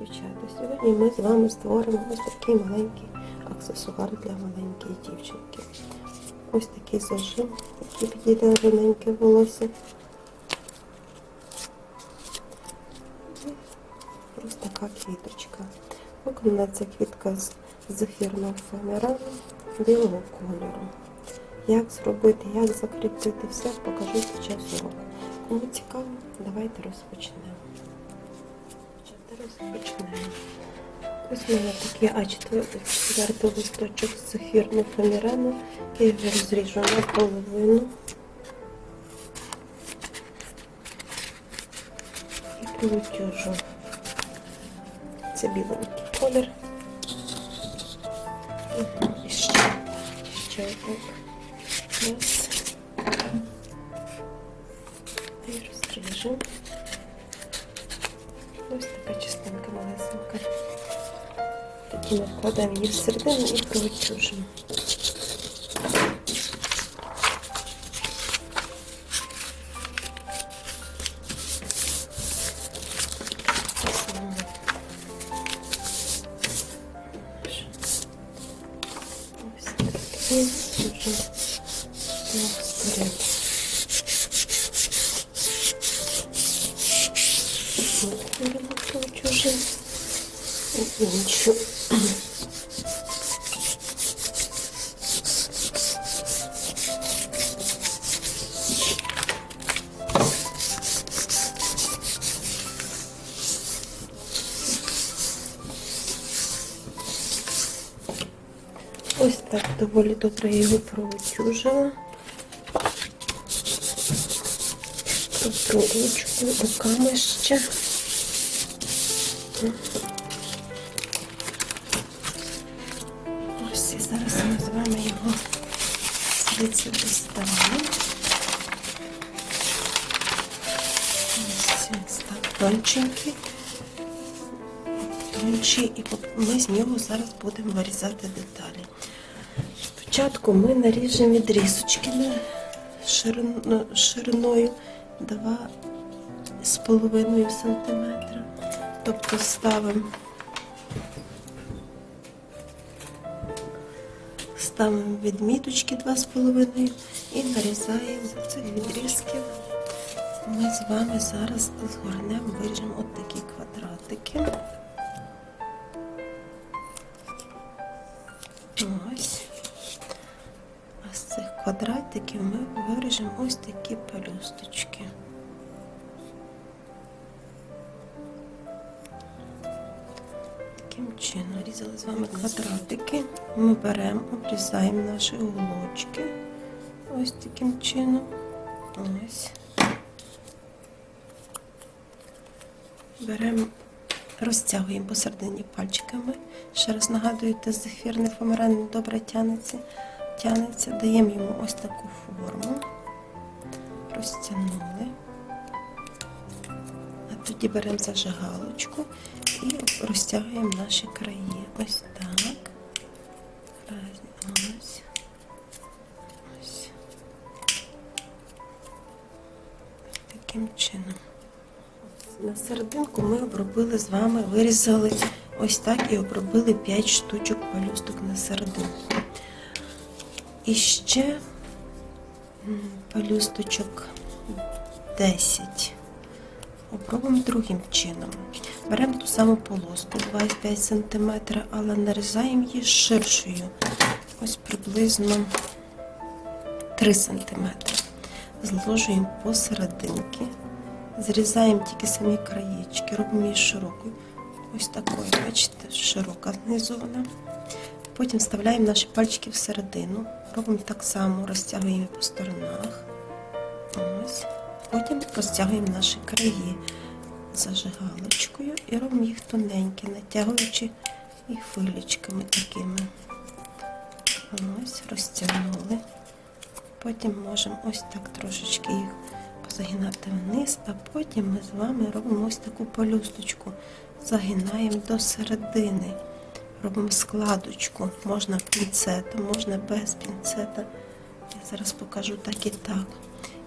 дівчата. Сьогодні ми з вами створимо ось такий маленький аксесуар для маленької дівчинки. Ось такий зажим, який підійде на рівненьке волосся. І ось така квіточка. Виконана ця квітка з зефірного фоамірану білого кольору. Як зробити, як закріпити все, покажу під час уроку. Кому цікаво, давайте розпочнемо. Розпочнемо. Ось у мене такий А4 листочок з зефірного фоамірану. Я його розріжу наполовину. І привутюжу. Це біленький колір. І ще, ще отак. Раз. І розріжу. Ось така частинка малесенька. Такі ми вкладаємо її всередину і провитюжимо. От провитюжимо. І іншу. Ось так доволі добре я його провитюжила. Протру ручкою, руками ще. Ось і зараз ми з вами його звідси доставимо. Ось ось так тонченький. Тончий, і ми з нього зараз будемо вирізати деталі. Спочатку ми наріжемо відрізочки шириною 2,5 см. Тобто ставимо ставимо відміточки 2,5 і нарізаємо цих відрізків. Ми з вами зараз згорнемо, виріжемо от такі квадратики. Ось. А з цих квадратиків ми виріжемо ось такі пелюсточки. Чином різали з вами квадратики. Ми беремо, обрізаємо наші уголочки. Ось таким чином. Ось. Беремо, розтягуємо посередині пальчиками. Ще раз нагадую, те зефірне фомеран добре тянеться. Тянеться, даємо йому ось таку форму. Розтягнули. Тоді беремо зажигалочку і розтягуємо наші краї. Ось так. Ось. Ось. Таким чином. На серединку ми обробили з вами, вирізали ось так і обробили 5 штучок пелюсток на серединку. І ще пелюсточок 10. Обробимо другим чином. Беремо ту саму полоску 25 см, але нарізаємо її ширшою. Ось приблизно 3 см. Зложуємо посерединки. Зрізаємо тільки самі краєчки, робимо її широкою. Ось такою, бачите, широка знизу вона. Потім вставляємо наші пальчики всередину. Робимо так само, розтягуємо по сторонах. Ось. Потім розтягуємо наші краї зажигалочкою і робимо їх тоненькі, натягуючи їх филічками такими. Ось, розтягнули. Потім можемо ось так трошечки їх позагинати вниз, а потім ми з вами робимо ось таку пелюсточку. Загинаємо до середини. Робимо складочку. Можна пінцетом, можна без пінцета. Я зараз покажу так і так.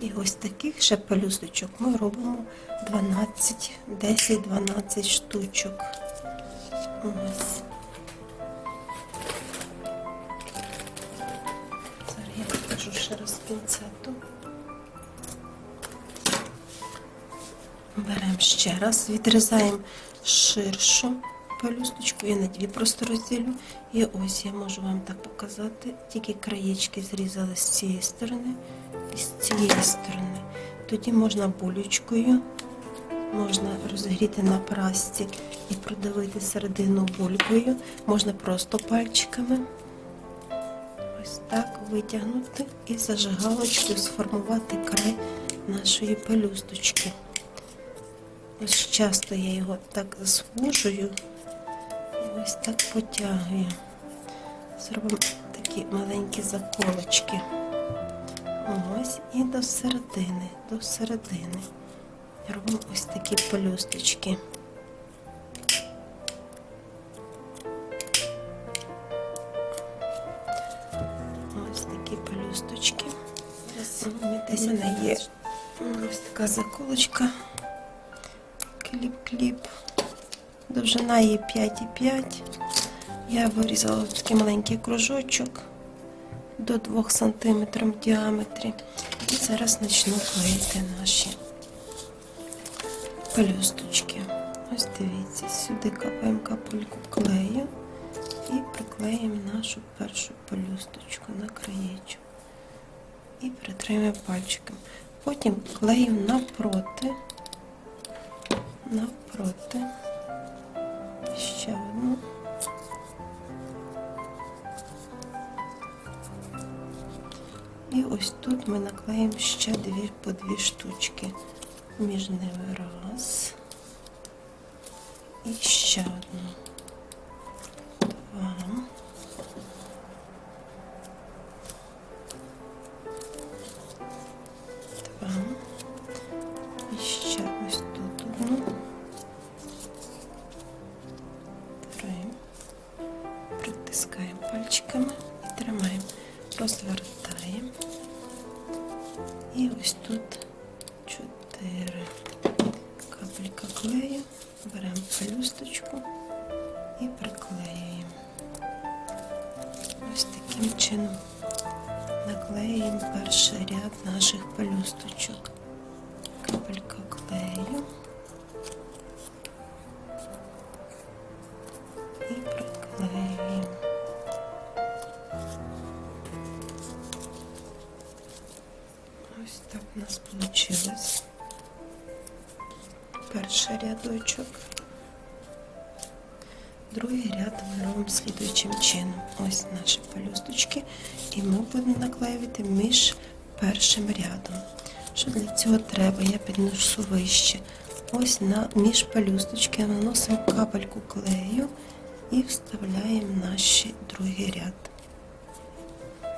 І ось таких ще пелюсточок ми робимо 12, 10-12 штучок. Ось. Зараз я покажу ще раз пінцету. Беремо ще раз, відрізаємо ширшу пелюсточку, я на дві просто розділю. І ось я можу вам так показати, тільки краєчки зрізали з цієї сторони і з цієї сторони. Тоді можна булючкою, можна розгріти на прасці і продавити середину булькою, можна просто пальчиками. Ось так витягнути і зажигалочкою сформувати край нашої пелюсточки. Ось часто я його так звужую ось так потягую. Зробимо такі маленькі заколочки. Ось і до середини, до середини. Робимо ось такі пелюсточки. Ось такі пелюсточки. Десь вона є. Ось така заколочка. Кліп-кліп. Довжина її 5,5. Я вирізала такий маленький кружочок до 2 см в діаметрі. І зараз почну клеїти наші пелюсточки. Ось дивіться, сюди капаємо капельку клею і приклеїмо нашу першу пелюсточку на краєчок. І притримуємо пальчиком. Потім клеїмо навпроти, навпроти. Ось тут ми наклеїмо ще дві по дві штучки. Між ними раз. І ще одну. Два. Два. І ще ось тут одну. Три. Притискаємо пальчиками і тримаємо. Розвертаємо. І ось тут чотири капелька клею. Беремо пелюсточку і приклеюємо. Ось таким чином наклеюємо перший ряд наших пелюсточок. Капелька клею. Нас вийшло. Перший рядочок. Другий ряд ми робимо слідуючим чином. Ось наші пелюсточки. І ми будемо наклеювати між першим рядом. Що для цього треба? Я підношу вище. Ось на між пелюсточки наносимо капельку клею і вставляємо наш другий ряд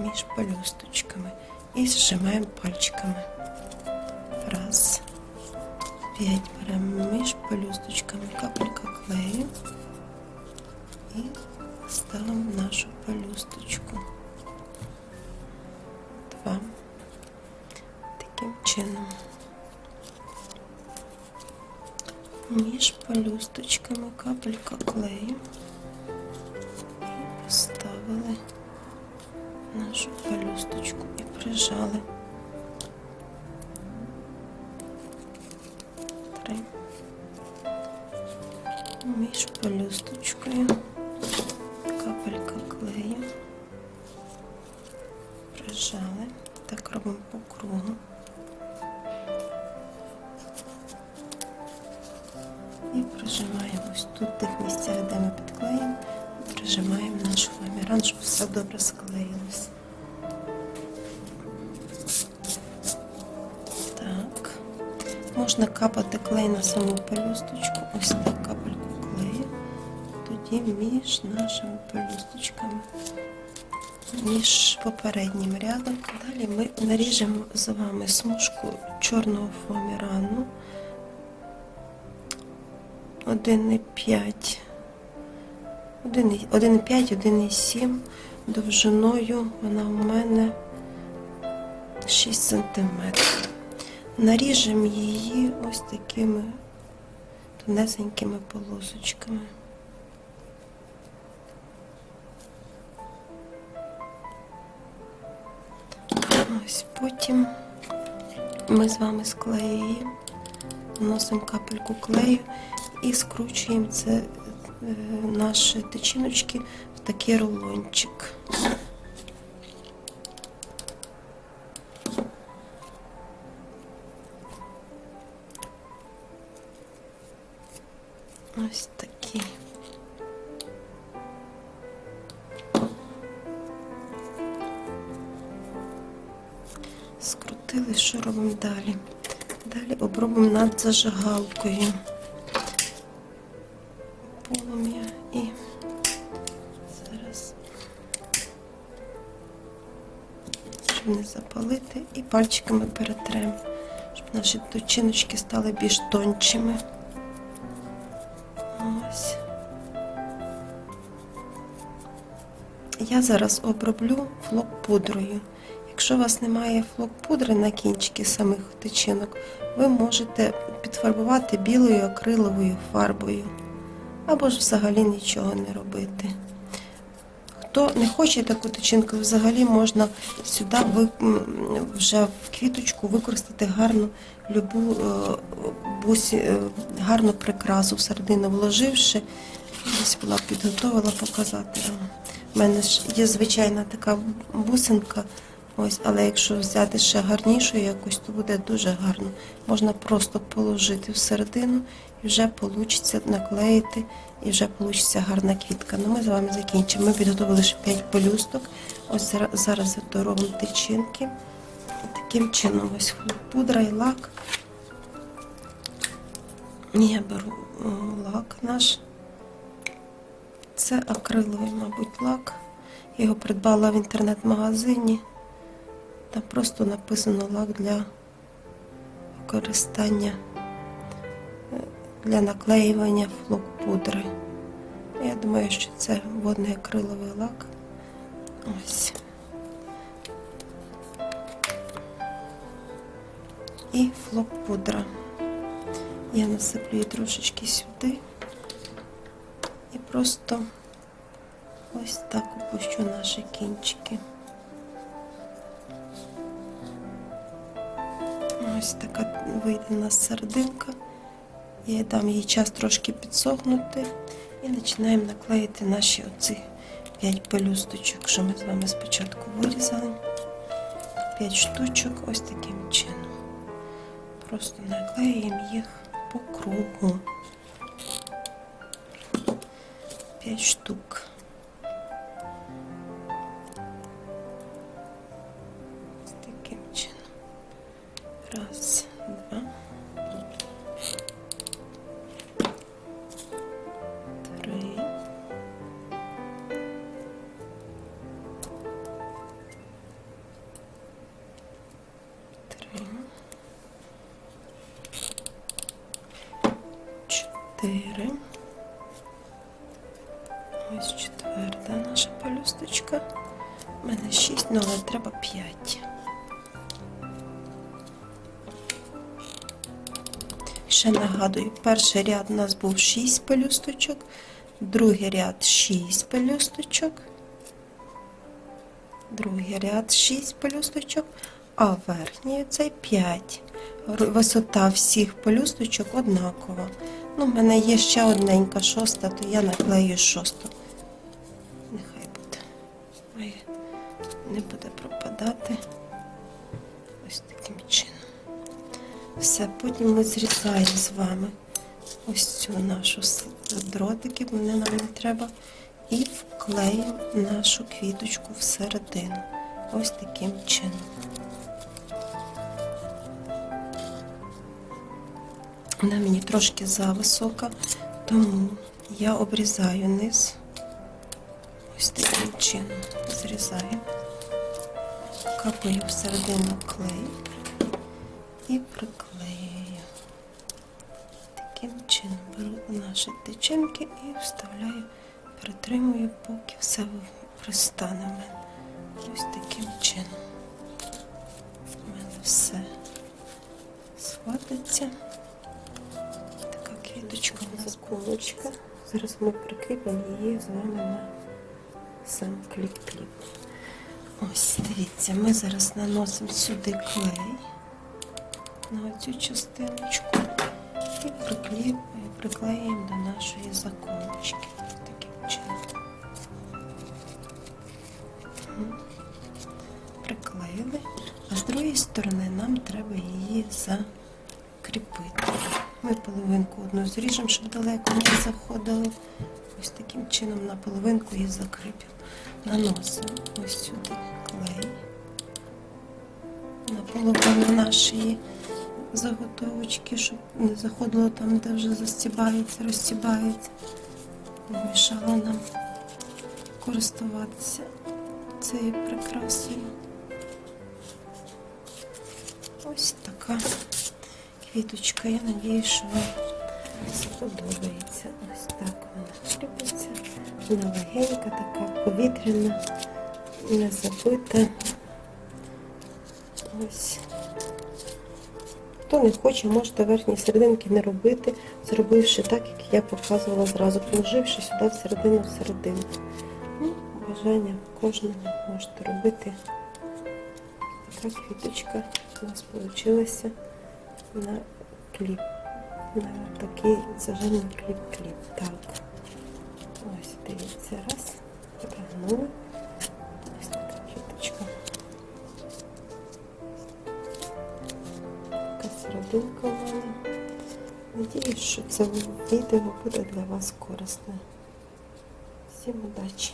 між пелюсточками і зжимаємо пальчиками. Раз. П'ять беремо між пелюсточками капелька клею і ставимо нашу пелюсточку. Два. Таким чином. Між пелюсточками капелька клею і поставили нашу пелюсточку і прижали. Між пелюсточкою капелька клею. Прижали. Так робимо по кругу. І прижимаємо ось тут в тих місцях, де ми підклеїмо, прижимаємо наш фоаміран, щоб все добре склеїлось. Так. Можна капати клей на саму пелюсточку, ось так. Тоді між нашими пелюсточками, між попереднім рядом. Далі ми наріжемо з вами смужку чорного фоамірану. 1,5, 1,5, 1,7 довжиною вона у мене 6 см. Наріжемо її ось такими тонесенькими полосочками. Ось потім ми з вами склеюємо, вносимо капельку клею і скручуємо це е, наші тичиночки в такий рулончик. Ось такі. Скрутили, що робимо далі? Далі обробимо над зажигалкою. Полум'я і зараз, щоб не запалити, і пальчиками перетремо, щоб наші точиночки стали більш тончими. Ось. Я зараз оброблю флок-пудрою. Якщо у вас немає флок-пудри на кінчики самих тичинок, ви можете підфарбувати білою акриловою фарбою. Або ж взагалі нічого не робити. Хто не хоче таку тичинку, взагалі можна сюди вже в квіточку використати гарну любу е, бусі, е, гарну прикрасу всередину вложивши. Десь була підготовила показати. У мене ж є звичайна така бусинка, ось, але якщо взяти ще гарнішу якусь, то буде дуже гарно. Можна просто положити всередину і вже вийде наклеїти, і вже вийде гарна квітка. Ну ми з вами закінчимо. Ми підготували ще 5 пелюсток. Ось зара- зараз робимо тичинки. Таким чином ось пудра і лак. Я беру лак наш. Це акриловий, мабуть, лак. Його придбала в інтернет-магазині. Там просто написано лак для використання е, для наклеювання флок-пудри. Я думаю, що це водний акриловий лак. Ось. І флок-пудра. Я насиплю її трошечки сюди і просто ось так опущу наші кінчики. Ось така вийде у нас серединка. Я дам їй час трошки підсохнути і починаємо наклеїти наші оці 5 пелюсточок, що ми з вами спочатку вирізали. 5 штучок ось таким чином. Просто наклеїмо їх по кругу. 5 штук. Раз, Ще нагадую, перший ряд у нас був 6 пелюсточок, другий ряд 6 пелюсточок, другий ряд 6 пелюсточок, а верхній цей 5. Висота всіх пелюсточок однакова. Ну, в мене є ще одненька шоста, то я наклею шосту. Нехай буде. Не буде пропадати. Все, потім ми зрізаємо з вами ось цю нашу дротики, вони нам не треба. І вклеїмо нашу квіточку всередину. Ось таким чином. Вона мені трошки зависока, тому я обрізаю низ. Ось таким чином зрізаю, капаю всередину клей і приклеюю. Таким чином беру наші тичинки і вставляю, притримую, поки все пристане в мене. Ось таким чином. У мене все схватиться. Така квіточка у нас колочка. Зараз ми прикріпимо її з вами на сам кліп-кліп. Ось, дивіться, ми зараз наносимо сюди клей на цю частиночку і приклеїмо, до нашої чином. Приклеїли, а з другої сторони нам треба її закріпити. Ми половинку одну зріжемо, щоб далеко не заходили. Ось таким чином на половинку її закріпимо. Наносимо ось сюди клей на половину нашої заготовочки, щоб не заходило там, де вже застібається, розстібається. Мішало нам користуватися цією прикрасою. Ось така квіточка. Я надію, що вам сподобається. Ось так вона кріпиться. Вона легенька, така повітряна, не забита. Ось. Хто не хоче, можете верхні серединки не робити, зробивши так, як я показувала зразу, положивши сюди всередину всередину. Ну, бажання кожного можете робити. Така квіточка у нас вийшла на кліп. На такий зажимний кліп-кліп. Так. Ось дивіться, раз. Пригнули. Серединка. Надіюсь, що це відео буде для вас корисне. Всім удачі!